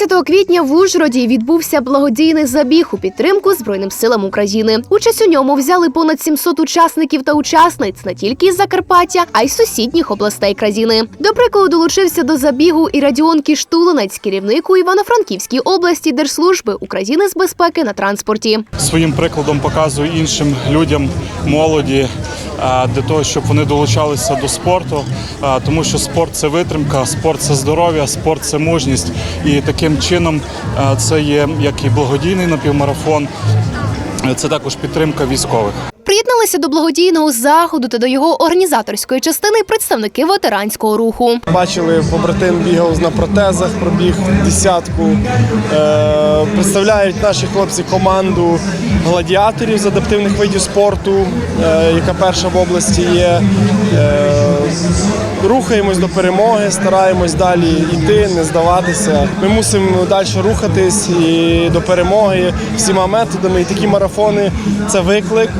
15 квітня в Ужгороді відбувся благодійний забіг у підтримку Збройним силам України. Участь у ньому взяли понад 700 учасників та учасниць не тільки із Закарпаття, а й сусідніх областей країни. До прикладу долучився до забігу і Радіон Кіштулинець, керівник у Івано-Франківській області Держслужби України з безпеки на транспорті. своїм прикладом показую іншим людям, молоді, для того, щоб вони долучалися до спорту, е, тому що спорт це витримка, спорт це здоров'я, спорт це мужність. І таким чином е, це є як і благодійний напівмарафон, е, це також підтримка військових. Приєдналися до благодійного заходу та до його організаторської частини представники ветеранського руху. Бачили, побратим бігав на протезах, пробіг десятку. Е, представляють наші хлопці команду гладіаторів з адаптивних видів спорту, е, яка перша в області є. Рухаємось до перемоги, стараємось далі йти, не здаватися. Ми мусимо далі рухатись і до перемоги всіма методами. І такі марафони це виклик,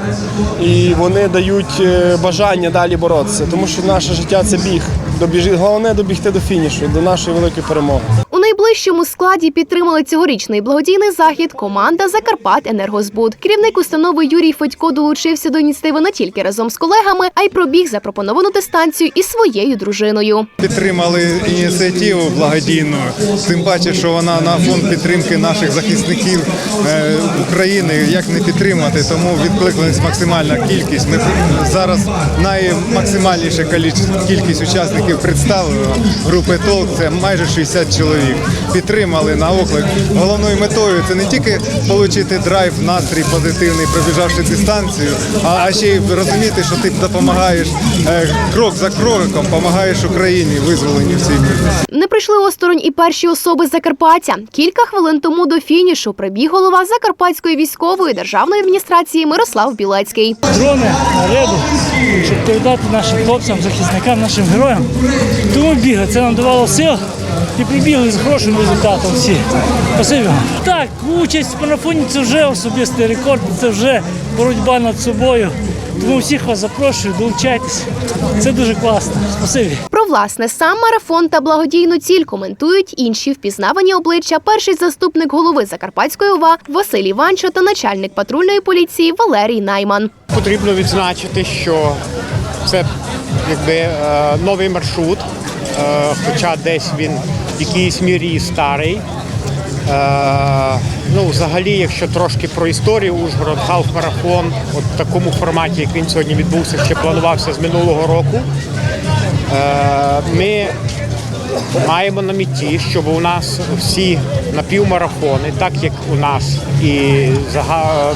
і вони дають е, бажання далі боротися, тому що наше життя це біг. Головне добігти до фінішу, до нашої великої перемоги. Найближчому складі підтримали цьогорічний благодійний захід команда Закарпат Енергозбуд. Керівник установи Юрій Федько долучився до ініціативи не тільки разом з колегами, а й пробіг запропоновану дистанцію із своєю дружиною. Підтримали ініціативу благодійну, тим паче, що вона на фонд підтримки наших захисників е, України. Як не підтримати, тому відкликнулась максимальна кількість. Ми зараз наймаксимальніша кількість- кількість учасників представили групи ТОЛК, це майже 60 чоловік. Підтримали на оклик. Головною метою це не тільки отримати драйв, настрій позитивний, пробіжавши дистанцію, а, а ще й розуміти, що ти допомагаєш е, крок за кроком, допомагаєш Україні визволенню в. Не прийшли осторонь і перші особи з Закарпаття. Кілька хвилин тому до фінішу прибіг голова Закарпатської військової державної адміністрації Мирослав Білецький. дрони на щоб передати нашим хлопцям, захисникам, нашим героям. Тому бігли. Це нам давало сил і прибігли з хорошим результатом всі. Спасибі вам. Так, участь в марафоні це вже особистий рекорд, це вже боротьба над собою. Тому всіх вас запрошую, долучайтесь. Це дуже класно. Спасибі. Про власне сам марафон та благодійну ціль коментують інші впізнавані обличчя. Перший заступник голови Закарпатської ОВА Василь Іванчо та начальник патрульної поліції Валерій Найман. Потрібно відзначити, що це якби е, новий маршрут, хоча десь він в якійсь мірі старий. Е, ну, взагалі, якщо трошки про історію, Ужгород халф-марафон, от в такому форматі, як він сьогодні відбувся, ще планувався з минулого року. Е, ми маємо на меті, щоб у нас всі напівмарафони, так як у нас і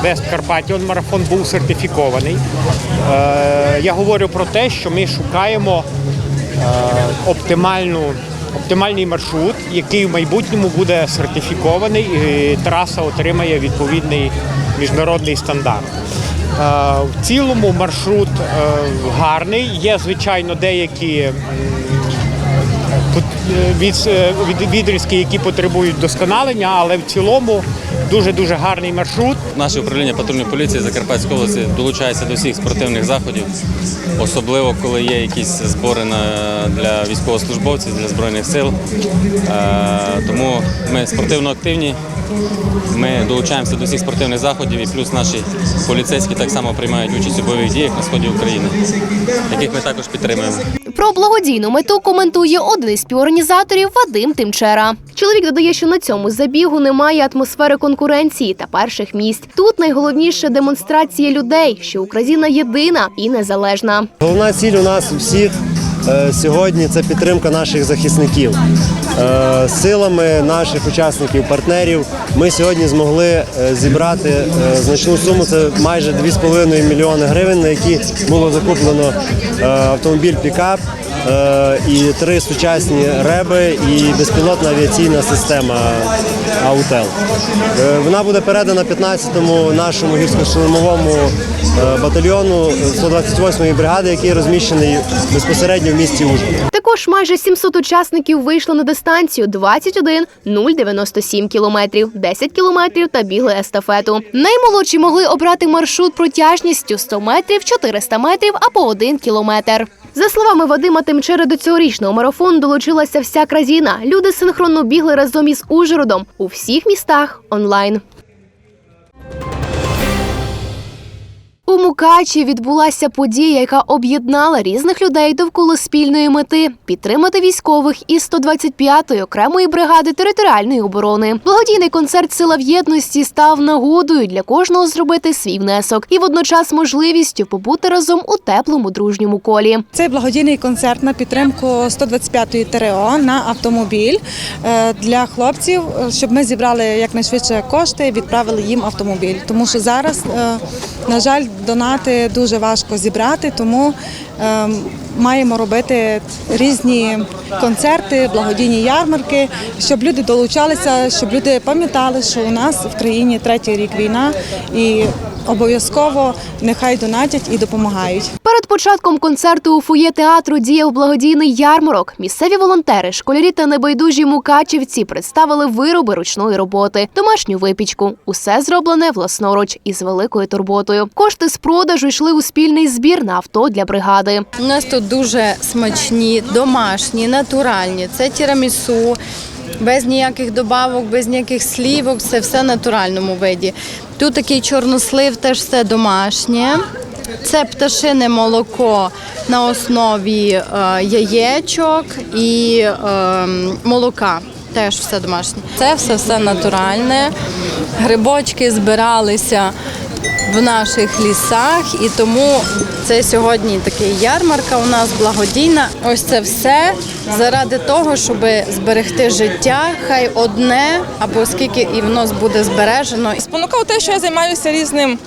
Вест Карпатіон марафон був сертифікований. Е, я говорю про те, що ми шукаємо е, оптимальну. Оптимальний маршрут, який в майбутньому буде сертифікований, і траса отримає відповідний міжнародний стандарт. Е, В цілому маршрут е, гарний. Є, звичайно, деякі е, е, відрізки, які потребують досконалення, але в цілому дуже дуже гарний маршрут. Наше управління патрульної поліції Закарпатської області долучається до всіх спортивних заходів, особливо коли є якісь збори на, для військовослужбовців, для збройних сил. Е, тому ми спортивно активні. Ми долучаємося до всіх спортивних заходів, і плюс наші поліцейські так само приймають участь у бойових діях на сході України, яких ми також підтримуємо. Про благодійну мету коментує один із співорганізаторів Вадим Тимчера. Чоловік додає, що на цьому забігу немає атмосфери конкуренції та перших місць. Тут найголовніше демонстрація людей, що Україна єдина і незалежна. Головна ціль у нас у всіх е, сьогодні це підтримка наших захисників. Е, Силами наших учасників, партнерів ми сьогодні змогли е, зібрати значну суму. Це майже 2,5 мільйони гривень, на які було закуплено автомобіль пікап. Е, І три сучасні реби і безпілотна авіаційна система Аутел. Е, Вона буде передана 15-му нашому гірсько-штурмовому е, батальйону 128-ї бригади, який розміщений безпосередньо в місті Ужгород. Також майже 700 учасників вийшли на дистанцію 21 097 кілометрів, 10 кілометрів та бігли естафету. Наймолодші могли обрати маршрут протяжністю 100 метрів, 400 метрів або 1 кілометр. За словами Вадима Тимчери, до цьогорічного марафону долучилася вся країна. Люди синхронно бігли разом із Ужгородом у всіх містах онлайн. У Мукачі відбулася подія, яка об'єднала різних людей довкола спільної мети підтримати військових із 125-ї окремої бригади територіальної оборони. Благодійний концерт Сила в єдності став нагодою для кожного зробити свій внесок і водночас можливістю побути разом у теплому дружньому колі. Цей благодійний концерт на підтримку 125-ї ТРО на автомобіль е, для хлопців, е, щоб ми зібрали якнайшвидше кошти, відправили їм автомобіль. Тому що зараз, е, на жаль, донати дуже важко зібрати, тому е, маємо робити різні концерти, благодійні ярмарки, щоб люди долучалися, щоб люди пам'ятали, що у нас в країні третій рік війна і обов'язково нехай донатять і допомагають. Перед початком концерту у фоє театру діяв благодійний ярмарок. Місцеві волонтери, школярі та небайдужі мукачівці представили вироби ручної роботи, домашню випічку. Усе зроблене власноруч із великою турботою. Кошти з продажу йшли у спільний збір на авто для бригади. У нас тут дуже смачні, домашні, натуральні. Це тірамісу, без ніяких добавок, без ніяких слівок, це все в натуральному виді. Тут такий чорнослив, теж все домашнє. Це пташине молоко на основі е, яєчок і е, молока. Теж все домашнє. Це все все натуральне. Грибочки збиралися в наших лісах, і тому це сьогодні такий ярмарка у нас благодійна. Ось це все заради того, щоб зберегти життя, хай одне або скільки і воно буде збережено. Спонукав те, що я займаюся різним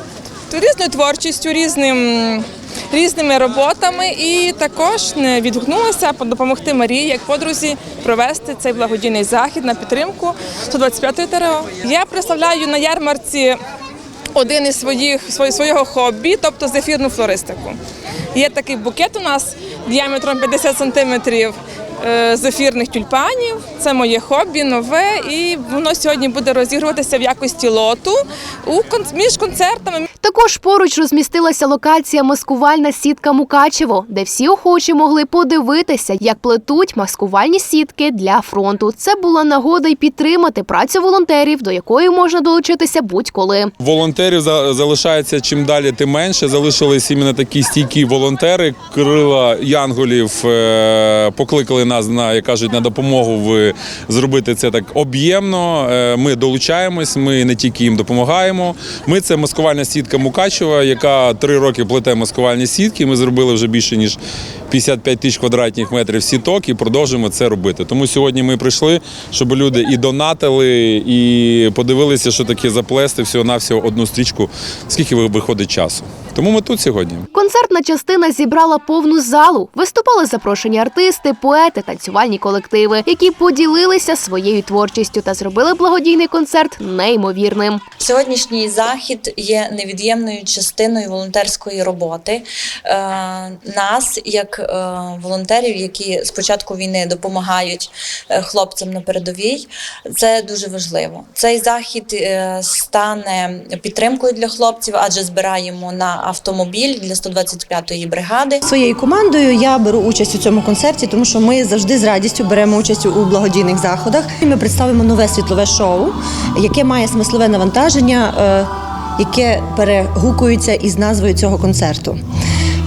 різною творчістю, різним. Різними роботами і також не відгукнулася допомогти Марії як подрузі провести цей благодійний захід на підтримку 125-ї ТРО. Я представляю на ярмарці один із своїх свого хобі, тобто зефірну флористику. Є такий букет у нас діаметром 50 сантиметрів е, зефірних тюльпанів. Це моє хобі, нове, і воно сьогодні буде розігруватися в якості лоту у між концертами. Також поруч розмістилася локація маскувальна сітка Мукачево, де всі охочі могли подивитися, як плетуть маскувальні сітки для фронту. Це була нагода й підтримати працю волонтерів, до якої можна долучитися будь-коли. Волонтерів залишається чим далі, тим менше. Залишились іменно такі стійкі волонтери. Крила Янголів е, покликали нас на як кажуть на допомогу в зробити це так об'ємно. Е, Ми долучаємось. Ми не тільки їм допомагаємо. Ми це маскувальна сітка Мукачева, яка три роки плете маскувальні сітки. Ми зробили вже більше ніж 55 тисяч квадратних метрів сіток і продовжуємо це робити. Тому сьогодні ми прийшли, щоб люди і донатили, і подивилися, що таке заплести всього навсього одну стрічку, скільки виходить часу. Тому ми тут сьогодні. Концертна частина зібрала повну залу. Виступали запрошені артисти, поети, танцювальні колективи, які поділилися своєю творчістю та зробили благодійний концерт неймовірним. Сьогоднішній захід є невід'ємною частиною волонтерської роботи. Е, Нас, як е, волонтерів, які з початку війни допомагають е, хлопцям на передовій, це дуже важливо. Цей захід е, стане підтримкою для хлопців, адже збираємо на автомобіль для 125-ї бригади. Своєю командою я беру участь у цьому концерті, тому що ми завжди з радістю беремо участь у благодійних заходах. Ми представимо нове світлове шоу, яке має смислове навантаження, яке перегукується із назвою цього концерту.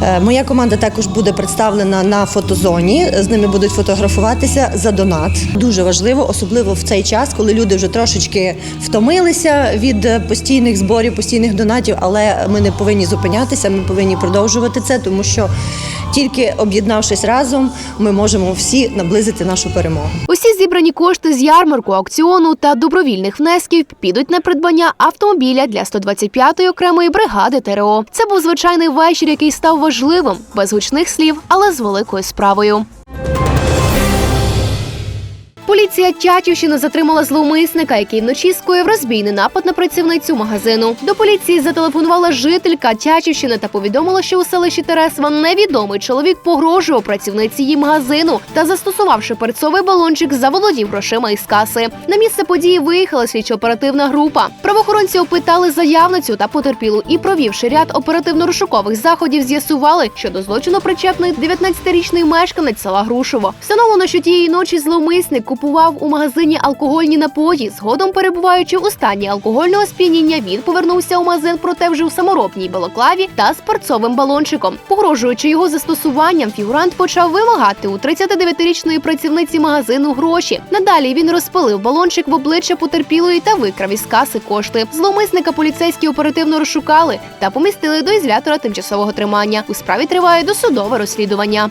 Е, Моя команда також буде представлена на фотозоні. З ними будуть фотографуватися за донат. Дуже важливо, особливо в цей час, коли люди вже трошечки втомилися від постійних зборів, постійних донатів. Але ми не повинні зупинятися. Ми повинні продовжувати це, тому що тільки об'єднавшись разом, ми можемо всі наблизити нашу перемогу. Усі зібрані кошти з ярмарку, аукціону та добровільних внесків підуть на придбання автомобіля для 125-ї окремої бригади ТРО. Це був звичайний вечір, який став важливим, без гучних слів, але з великою справою. Поліція Тячівщини затримала зловмисника, який вночі скоїв розбійний напад на працівницю магазину. До поліції зателефонувала жителька Тячівщини та повідомила, що у селищі Тересва невідомий чоловік погрожував працівниці її магазину та, застосувавши перцовий балончик, заволодів грошима із каси. На місце події виїхала слідчо-оперативна група. Правоохоронці опитали заявницю та потерпілу і, провівши ряд оперативно-розшукових заходів, з'ясували, що до злочину причетний 19-річний мешканець села Грушево. Встановлено, що тієї ночі зловмисник купував у магазині алкогольні напої. Згодом, перебуваючи у стані алкогольного сп'яніння, він повернувся у магазин, проте вже у саморобній балаклаві та з перцовим балончиком. Погрожуючи його застосуванням, фігурант почав вимагати у 39-річної працівниці магазину гроші. Надалі він розпилив балончик в обличчя потерпілої та викрав із каси кошти. Зловмисника поліцейські оперативно розшукали та помістили до ізолятора тимчасового тримання. У справі триває досудове розслідування.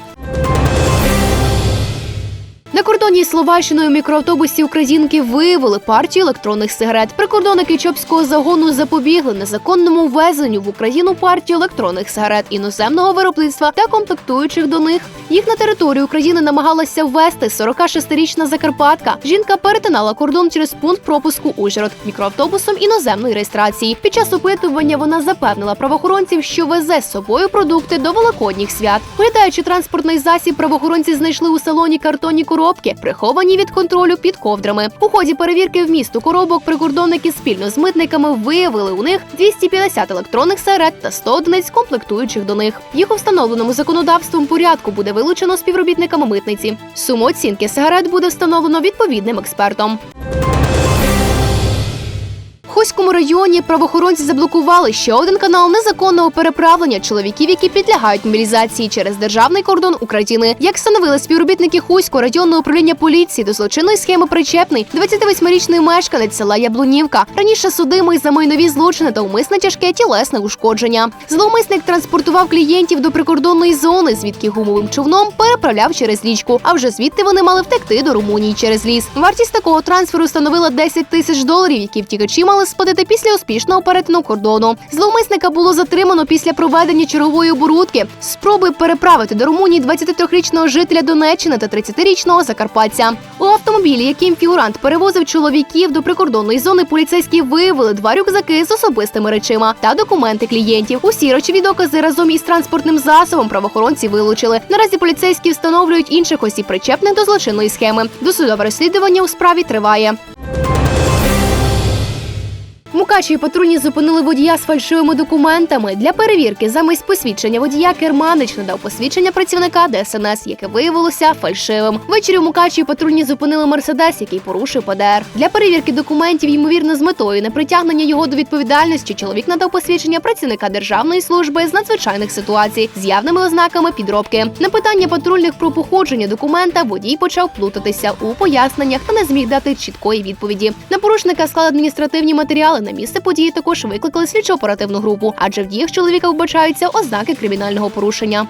На кордоні Словаччиною мікроавтобусі українки виявили партію електронних сигарет. Прикордонники Чопського загону запобігли незаконному ввезенню в Україну партію електронних сигарет іноземного виробництва та комплектуючих до них. Їх на територію України намагалася ввести 46-річна закарпатка. Жінка перетинала кордон через пункт пропуску Ужгород мікроавтобусом іноземної реєстрації. Під час опитування вона запевнила правоохоронців, що везе з собою продукти до великодніх свят. Виглядаючи транспортний засіб, правоохоронці знайшли у салоні картонні коробки, приховані від контролю під ковдрами. У ході перевірки вмісту коробок прикордонники спільно з митниками виявили у них 250 електронних сигарет та 100 одиниць комплектуючих до них. Їх у встановленому законодавством порядку буде вилучено співробітниками митниці. Суму оцінки сигарет буде встановлено відповідним експертом. В районі правоохоронці заблокували ще один канал незаконного переправлення чоловіків, які підлягають мобілізації через державний кордон України. Як встановили співробітники Хуського районного управління поліції до злочинної схеми причепний 28-річний мешканець села Яблунівка. Раніше судимий за майнові злочини та умисне тяжке тілесне ушкодження. Зловмисник транспортував клієнтів до прикордонної зони, звідки гумовим човном переправляв через річку. А вже звідти вони мали втекти до Румунії через ліс. Вартість такого трансферу становила 10 тисяч доларів, які втікачі мали сплатити після успішного перетину кордону. Зловмисника було затримано після проведення чергової оборудки. Спроби переправити до Румунії 23-річного жителя Донеччини та 30-річного закарпатця. У автомобілі, яким фігурант перевозив чоловіків до прикордонної зони, поліцейські виявили два рюкзаки з особистими речима та документи клієнтів. Усі речові докази разом із транспортним засобом правоохоронці вилучили. Наразі поліцейські встановлюють інших осіб причепних до злочинної схеми. Досудове розслідування у справі триває. Мукачеві патрульні зупинили водія з фальшивими документами. Для перевірки замість посвідчення водія керманич надав посвідчення працівника ДСНС, яке виявилося фальшивим. Ввечері в Мукачеві патрульні зупинили мерседес, який порушив ПДР. Для перевірки документів, ймовірно, з метою непритягнення його до відповідальності, чоловік надав посвідчення працівника державної служби з надзвичайних ситуацій з явними ознаками підробки. На питання патрульних про походження документа водій почав плутатися у поясненнях та не зміг дати чіткої відповіді. На порушника склали адміністративні матеріали. На місце події також викликали слідчо оперативну групу, адже в діях чоловіка вбачаються ознаки кримінального порушення.